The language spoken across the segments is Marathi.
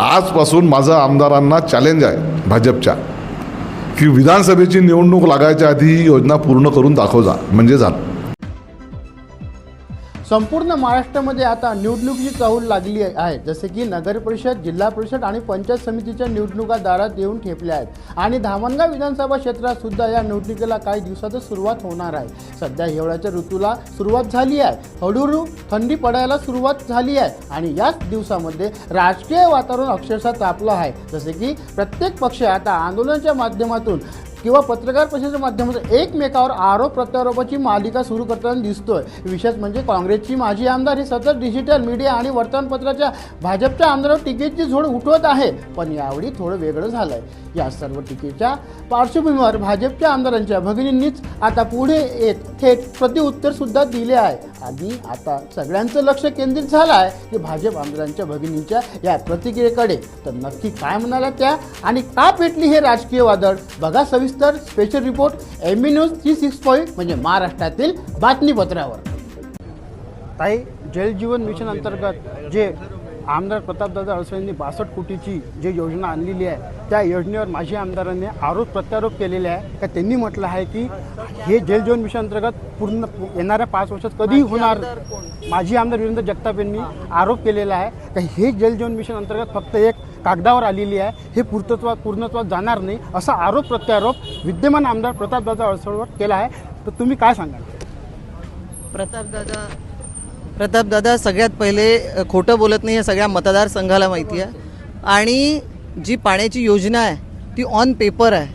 आजपासून माझं आमदारांना चॅलेंज आहे भाजपच्या की विधानसभेची निवडणूक लागायच्या आधी ही योजना पूर्ण करून दाखव जा म्हणजे झालं. संपूर्ण महाराष्ट्रामध्ये आता निवडणुकीची चाहूल लागली आहे. जसे की नगर परिषद जिल्हा परिषद आणि पंचायत समितीच्या निवडणुका दारात येऊन ठेपल्या आहेत. आणि धामणगाव विधानसभा क्षेत्रात सुद्धा या निवडणुकीला काही दिवसातच सुरुवात होणार आहे. सध्या हिवाळ्याच्या ऋतूला सुरुवात झाली आहे. हळूहळू थंडी पडायला सुरुवात झाली आहे. आणि याच दिवसामध्ये राजकीय वातावरण अक्षरशः तापलं आहे. जसे की प्रत्येक पक्ष आता आंदोलनाच्या माध्यमातून किंवा पत्रकार परिषदेच्या माध्यमातून एकमेकावर आरोप प्रत्यारोपाची मालिका सुरू करताना दिसतोय. विशेष म्हणजे काँग्रेसची माजी आमदार हे सतत डिजिटल मीडिया आणि वर्तमानपत्राच्या भाजपच्या आमदारावर टीकेची झोड उठवत आहे. पण यावेळी थोडं वेगळं झालंय. या सर्व टीकेच्या पार्श्वभूमीवर भाजपच्या आमदारांच्या भगिनींनीच आता पुढे येत थेट प्रतिउत्तर सुद्धा दिले आहे. आणि आता सगळ्यांचं लक्ष केंद्रित झालं आहे की भाजप आमदारांच्या भगिनींच्या या प्रतिक्रियेकडे. तर नक्की काय म्हणाल्या त्या? आणि का पेटली हे राजकीय वादळ? बघा सविस्तर special report M B news three six point म्हणजे महाराष्ट्रातील बातमीपत्रावर. ताई जलजीवन मिशन अंतर्गत जे आमदार प्रतापदादा अडसरे बासष्ट कोटीची जी योजना आणलेली आहे त्या योजनेवर माजी आमदारांनी आरोप प्रत्यारोप केलेले आहे. का त्यांनी म्हटलं आहे की हे जलजीवन मिशन अंतर्गत पूर्ण येणाऱ्या पाच वर्षात कधी होणार माजी आमदार वीरेंद्र जगताप यांनी आरोप केलेला आहे का हे जलजीवन मिशन अंतर्गत फक्त एक कागदावर आलेली आहे हे पूर्तत्वात पूर्णत्वात जाणार नाही असा आरोप प्रत्यारोप विद्यमान आमदार प्रतापदादा अडसरवर केला आहे. तर तुम्ही काय सांगाल? प्रतापदादा प्रतापदादा सगळ्यात पहिले खोटं बोलत नाही हे सगळ्या मतदारसंघाला माहिती आहे. आणि जी पाण्याची योजना आहे ती ऑन पेपर आहे.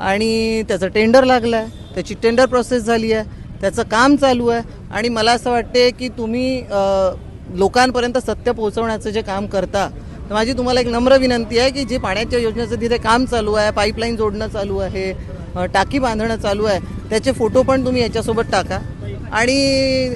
आणि त्याचं टेंडर लागलं आहे त्याची टेंडर प्रोसेस झाली आहे त्याचं काम चालू आहे. आणि मला असं वाटते की तुम्ही लोकांपर्यंत सत्य पोहोचवण्याचं जे काम करता तर माझी तुम्हाला एक नम्र विनंती आहे की जे पाण्याच्या योजनेचं तिथे काम चालू आहे पाईपलाईन जोडणं चालू आहे टाकी बांधणं चालू आहे त्याचे फोटो पण तुम्ही याच्यासोबत टाका. आणि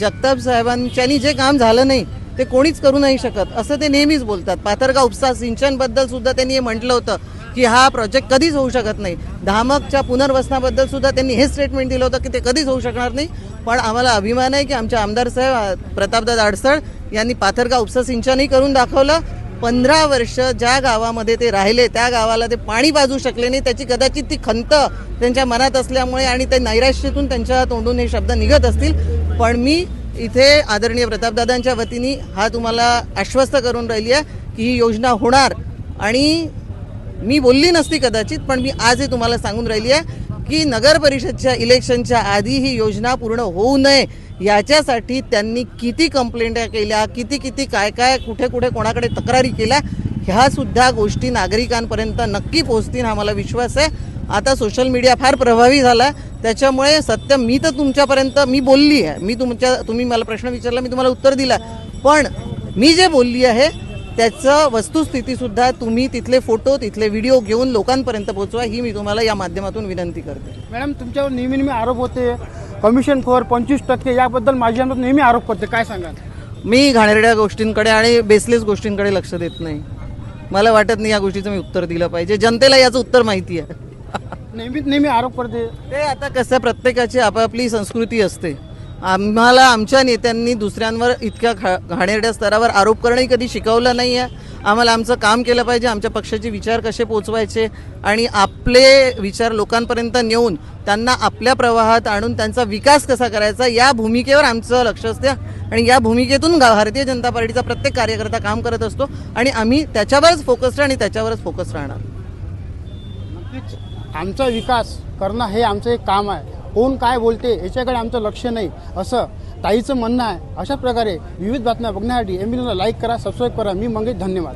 जगताप साहेबांच्यानी जे काम झालं नाही ते कोणीच करू नाही शकत असं ते नेहमीच बोलतात. पाथरगाव उपसा सिंचनबद्दल सुद्धा त्यांनी हे म्हटलं होतं. की हा प्रोजेक्ट कधीच होऊ शकत नाही. धामकच्या पुनर्वसनाबद्दल सुद्धा त्यांनी हे स्टेटमेंट दिलं होतं की ते कधीच होऊ शकणार नाही. पण आम्हाला अभिमान आहे की आमच्या आमदार साहेब प्रतापदाद प्रतापदादा अडसळ यांनी पाथरगाव उपसा सिंचनही करून दाखवलं. पंधरा वर्ष ज्या गावामध्ये ते राहिले त्या गावाला ते पाणी बाजू शकले नाही. त्याची कदाचित ती खंत त्यांच्या मनात असल्यामुळे आणि ते नैराश्यातून त्यांच्या तोंडून हे शब्द निघत असतील. पण मी इथे आदरणीय प्रतापदादांच्या वतीने हा तुम्हाला आश्वस्त करून राहिली आहे की ही योजना होणार. आणि मी बोलली नसती कदाचित पण मी आज हे तुम्हाला सांगून राहिली आहे की नगर परिषदच्या इलेक्शनच्या आधी ही योजना पूर्ण होऊ नये याच्यासाठी त्यांनी किती कंप्लेंट्या केल्या किती किती काय काय कुठे कुठे कोणाकडे तक्रारी केल्या ह्या सुद्धा गोष्टी नागरिकांपर्यंत नक्की पोहोचतील हा मला विश्वास आहे. आता सोशल मीडिया फार प्रभावी झाला त्याच्यामुळे सत्य मी तर तुमच्यापर्यंत मी बोलली आहे. मी तुमच्या तुम्ही मला प्रश्न विचारला मी तुम्हाला उत्तर दिला. पण मी जे बोलली आहे त्याचं वस्तुस्थिती सुद्धा तुम्ही तिथले फोटो तिथले व्हिडिओ घेऊन लोकांपर्यंत पोहोचवा ही मी तुम्हाला या माध्यमातून विनंती करते. मॅडम तुमच्यावर नेहमी नेहमी आरोप होते. कमिशन खोर पंचवीस टक्के याबद्दल माझी आमदार नेहमी आरोप करते. काय सांगाल? मी घाणेरड्या गोष्टींकडे आणि बेसलेस गोष्टींकडे लक्ष देत नाही. मला वाटत नाही या गोष्टीचं मी उत्तर दिलं पाहिजे. जनतेला याचं उत्तर माहिती आहे. नेहमीच नेहमी आरोप करते. ते आता कसं प्रत्येकाची आपापली संस्कृती असते. आम्हाला आमच्या नेत्यांनी दुसऱ्यांवर इतक्या घा घाणेरड्या स्तरावर आरोप करणंही कधी शिकवलं नाही आहे आम्हाला आमचं काम केलं पाहिजे आमच्या पक्षाचे विचार कसे पोचवायचे आणि आपले विचार लोकांपर्यंत नेऊन त्यांना आपल्या प्रवाहात आणून त्यांचा विकास कसा करायचा या भूमिकेवर आमचं लक्ष असते आणि या भूमिकेतून भारतीय जनता पार्टीचा प्रत्येक कार्यकर्ता काम करत असतो आणि आम्ही त्याच्यावरच फोकस्ड आणि त्याच्यावरच फोकस राहणार. आमचा विकास करणं हे आमचं एक काम आहे. कोण काय बोलते याच्याकडे आमचं लक्ष नाही. असं ताईचं म्हणणं आहे. अशा प्रकारे विविध बातम्या बघण्यासाठी एम लाईक करा सबस्क्राईब करा. मी मंगेश धन्यवाद.